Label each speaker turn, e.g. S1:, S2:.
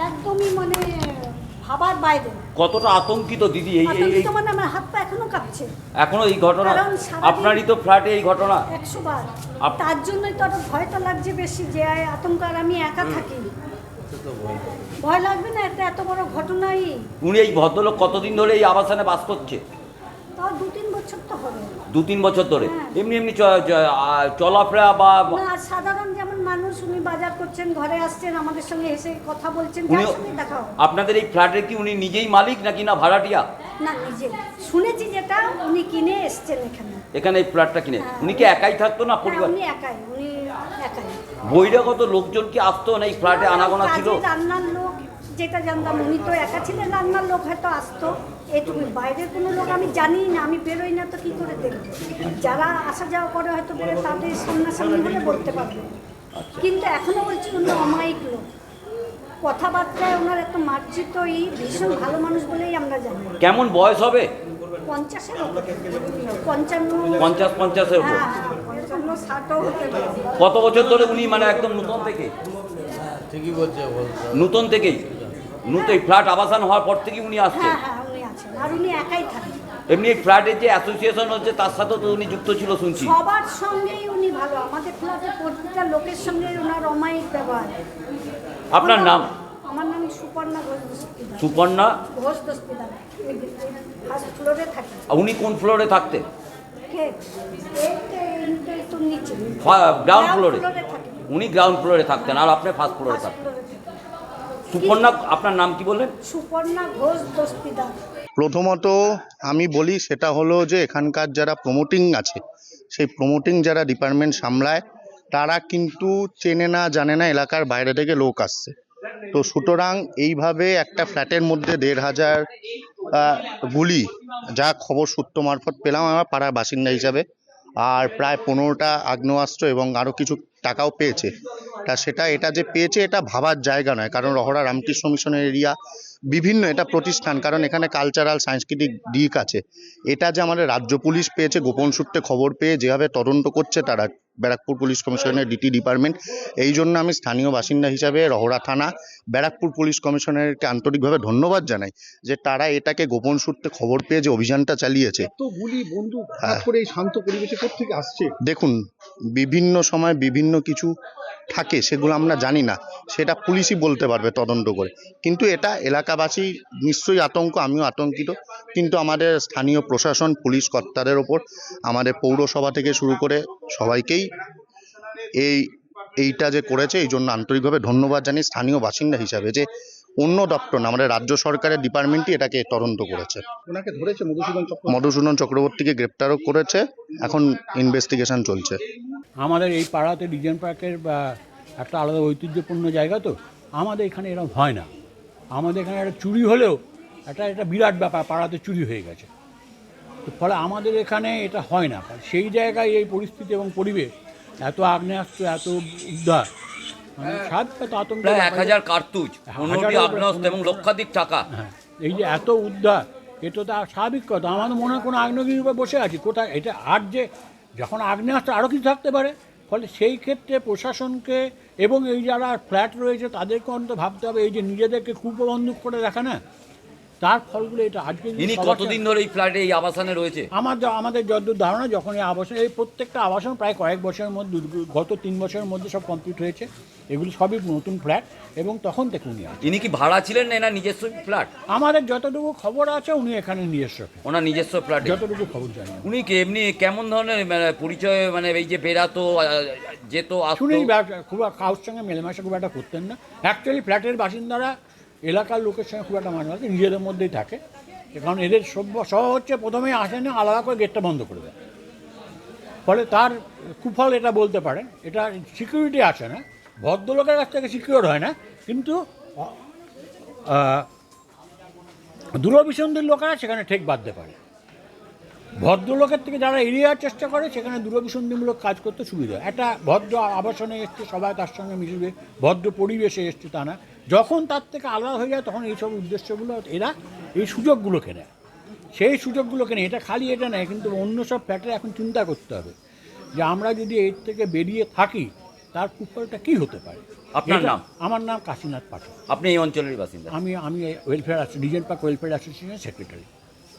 S1: একদমই মানে ভাবার বাইরে।
S2: কতটা আতঙ্কিত দিদি এই এই-
S1: মানে আমার হাত পা এখনও কাঁপছে।
S2: এখনও এই ঘটনা আপনারই তো ফ্ল্যাটে এই ঘটনা।
S1: একশো বার।
S2: আপ-
S1: তার জন্যই তো আরও তো লাগছে বেশি যে আতঙ্ক আর আমি একা থাকি। ভয় লাগবে না এটা এত বড় ঘটনাই।
S2: উনি এই ভদ্রলোক কতদিন ধরে এই আবাসনে বাস করছে?
S1: দু তিন বছর
S2: ধরে?
S1: হ্যাঁ।
S2: এমনি এমনি চলাফেরা বা
S1: সাধারণ যেমন মানুষ উনি বাজার করছেন ঘরে আসছেন আমাদের সঙ্গে এসে কথা বলছেন।
S2: আপনাদের এই ফ্ল্যাটের কি উনি নিজেই মালিক নাকি না ভাড়াটিয়া?
S1: না নিজে। শুনেছি যেটা উনি কিনে এসছেন এখানে।
S2: এখানে এই ফ্ল্যাটটা কিনে
S1: হ্যাঁ।
S2: উনি কি একাই থাকতো না পরিবার?
S1: উনি একাই উনি একাই।
S2: বহিরাগত লোকজন কি আসতো না এই ফ্ল্যাটে আনাগোনা ছিল?
S1: রান্নার যেটা জানতাম উনি তো একা ছিলেন রান্নার লোক হয়তো আসতো। এইটুকু বাইরের কোনো লোক আমি জানি না আমি বেরোই না তো কী করে দেখব? যারা আসা যাওয়া করে হয়তো বেরো তাদের সামনাসামনি হলে বলতে পারবে। কিন্তু এখনও বলছি উনি অমায়িক লোক। কথাবার্তায় ওনার একটা মার্জিত এই ভীষণ ভালো মানুষ বলেই আমরা জানি।
S2: কেমন বয়স হবে?
S1: পঞ্চাশের পঞ্চান্ন
S2: পঞ্চাশ পঞ্চাশের উপর।
S1: হ্যাঁ হ্যাঁ,
S2: কত বছর ধরে উনি মানে একদম নতুন থেকে?
S3: ঠিকই বলছে বলছে।
S2: নতুন থেকেই? নতুন এই ফ্ল্যাট আবাসন হওয়ার পর থেকে উনি আসছেন।
S1: হ্যাঁ হ্যাঁ উনি আছেন। আর উনি একাই থাকেন।
S2: এমনি এই ফ্ল্যাটের যে অ্যাসোসিয়েশন হচ্ছে তার সাথেও তো উনি যুক্ত ছিল শুনছি।
S1: সবার সঙ্গেই উনি ভালো। আমাদের ফ্ল্যাটের প্রতিটা লোকের সঙ্গে ওনার অমায়িক ব্যবহার।
S2: আপনার নাম?
S1: আমার নাম সুপর্ণা ঘোষ দস্তিদার।
S2: সুপর্ণা?
S1: ঘোষ দস্তিদার। ফার্স্ট ফ্লোরে থাকি।
S2: উনি কোন ফ্লোরে থাকতেন?
S1: কে? এই একটু নিচে।
S2: গ্রাউন্ড ফ্লোরে উনি গ্রাউন্ড ফ্লোরে থাকতেন আর আপনি ফার্স্ট ফ্লোরে থাকতেন। সুপর্ণা আপনার নাম কি বললেন?
S1: সুপর্ণা ঘোষ দস্তিদার।
S4: প্রথমত আমি বলি সেটা হলো যে এখানকার যারা প্রমোটিং আছে সেই প্রমোটিং যারা ডিপার্টমেন্ট সামলায় তারা কিন্তু চেনে না জানে না এলাকার বাইরে থেকে লোক আসছে। তো সুতরাং এইভাবে একটা ফ্ল্যাটের মধ্যে দেড় হাজার গুলি যা খবর সূত্র মারফত পেলাম আমার পাড়ার বাসিন্দা হিসাবে আর প্রায় পনেরোটা আগ্নেয়াস্ত্র এবং আরও কিছু টাকাও পেয়েছে। তা সেটা, এটা যে পেয়েছে, এটা ভাবার জায়গা নয়। কারণ রহড়া রামকৃষ্ণ মিশনের এরিয়া বিভিন্ন এটা প্রতিষ্ঠান কারণ এখানে কালচারাল সাংস্কৃতিক দিক আছে। এটা যে আমাদের রাজ্য পুলিশ পেয়েছে গোপন সূত্রে খবর পেয়ে যেভাবে তদন্ত করছে তারা ব্যারাকপুর পুলিশ কমিশনের ডিটি ডিপার্টমেন্ট এই জন্য আমি স্থানীয় বাসিন্দা হিসাবে রহড়া থানা ব্যারাকপুর পুলিশ কমিশনারকে আন্তরিকভাবে ধন্যবাদ জানাই যে তারা এটাকে গোপন সূত্রে খবর পেয়ে যে অভিযানটা চালিয়েছে। হ্যাঁ।
S5: শান্ত পরিবেশে আসছে?
S4: দেখুন বিভিন্ন সময় বিভিন্ন কিছু থাকে সেগুলো আমরা জানি না। সেটা পুলিশই বলতে পারবে তদন্ত করে। কিন্তু এটা এলাকাবাসী নিশ্চয়ই আতঙ্ক আমিও আতঙ্কিত। কিন্তু আমাদের স্থানীয় প্রশাসন পুলিশ কর্তাদের ওপর আমাদের পৌরসভা থেকে শুরু করে সবাইকেই এই এইটা যে করেছে এই জন্য আন্তরিকভাবে ধন্যবাদ জানি স্থানীয় বাসিন্দা হিসাবে যে অন্য দপ্তর না আমাদের রাজ্য সরকারের ডিপার্টমেন্টই এটাকে তদন্ত করেছে।
S5: ওনাকে ধরেছে মধুসূদন
S4: মধুসূদন চক্রবর্তীকে গ্রেপ্তারও করেছে। এখন ইনভেস্টিগেশন চলছে।
S6: আমাদের এই পাড়াতে ডিজাইন পার্কের বা একটা আলাদা ঐতিহ্যপূর্ণ জায়গা তো আমাদের এখানে এরকম হয় না। আমাদের এখানে একটা চুরি হলেও একটা একটা বিরাট ব্যাপার পাড়াতে চুরি হয়ে গেছে। তো ফলে আমাদের এখানে এটা হয় না। সেই জায়গায় এই পরিস্থিতি এবং পরিবেশ এত আগ্নেয়াস্ত্র এত উদ্ধার মানে
S2: প্রায় এক হাজার কার্তুজ আগ্নেয়াস্ত্র এবং লক্ষাধিক টাকা।
S6: হ্যাঁ এই যে এত উদ্ধার এটা তো স্বাভাবিক কথা। আমাদের মনে হয় কোনো আগ্নেয়গিরির উপর বসে আছি। কোথায়? এটা আর যে যখন আগ্নেয়াস্ত্র আরও কিছু থাকতে পারে, ফলে সেই ক্ষেত্রে প্রশাসনকে এবং এই যারা ফ্ল্যাট রয়েছে, তাদেরকে অন্তত ভাবতে হবে, এই যে নিজেদেরকে কুপ্রবন্ধক করে রাখা না তার ফলগুলো এটা আজকে
S2: ইনি কতদিন ধরে এই ফ্ল্যাটে এই আবাসনে রয়েছে?
S6: আমার আমাদের যতদূর ধারণা যখন এই আবাসন এই প্রত্যেকটা আবাসন প্রায় কয়েক বছরের মধ্যে গত তিন বছরের মধ্যে সব কমপ্লিট হয়েছে। এগুলি সবই নতুন ফ্ল্যাট এবং তখন থেকে উনি
S2: ইনি কি ভাড়া ছিলেন না এনার নিজস্ব ফ্ল্যাট
S6: আমাদের যতটুকু খবর আছে উনি এখানে নিজস্ব
S2: ওনার নিজস্ব ফ্ল্যাট
S6: যতটুকু খবর জানি
S2: উনি কি এমনি কেমন ধরনের মানে পরিচয় মানে এই যে বেরাতো আহ, যেত আসতো?
S6: শুনেই খুব কারোর সঙ্গে মেলামেশা খুব একটা করতেন না। অ্যাকচুয়ালি ফ্ল্যাটের বাসিন্দারা এলাকার লোকের সঙ্গে খুব একটা মাঝে নিজেদের মধ্যেই থাকে। কারণ এদের সভ্য সহ হচ্ছে প্রথমেই আসে না আলাদা করে গেটটা বন্ধ করে দেয়। ফলে তার কুফল এটা বলতে পারেন এটা সিকিউরিটি আছে না। ভদ্রলোকের কাছ থেকে সিকিউর হয় না কিন্তু আহ, দূরভিসন্ধির লোকেরা সেখানে ঠেক বাঁধতে পারে। ভদ্রলোকের থেকে যারা এড়িয়ে চেষ্টা করে সেখানে দূরভিসন্ধিমূলক কাজ করতে সুবিধা। একটা ভদ্র আবাসনে এসছে সবাই তার সঙ্গে মিশবে ভদ্র পরিবেশে এসছে তা না যখন তার থেকে আলাদা হয়ে যায় তখন এইসব উদ্দেশ্যগুলো এরা এই সুযোগগুলোকে নেয়। সেই সুযোগগুলোকে নেয়। এটা খালি এটা নেয় কিন্তু অন্য সব ফ্যাক্টরে এখন চিন্তা করতে হবে যে আমরা যদি এর থেকে বেরিয়ে থাকি তার কুফলটা কি হতে পারে?
S2: আপনার নাম?
S6: আমার নাম কাশীনাথ পাঠক।
S2: আপনি এই অঞ্চলের বাসিন্দা।
S6: আমি আমি ওয়েলফেয়ার রিজেন্ট পার্ক ওয়েলফেয়ার অ্যাসোসিয়েশনের সেক্রেটারি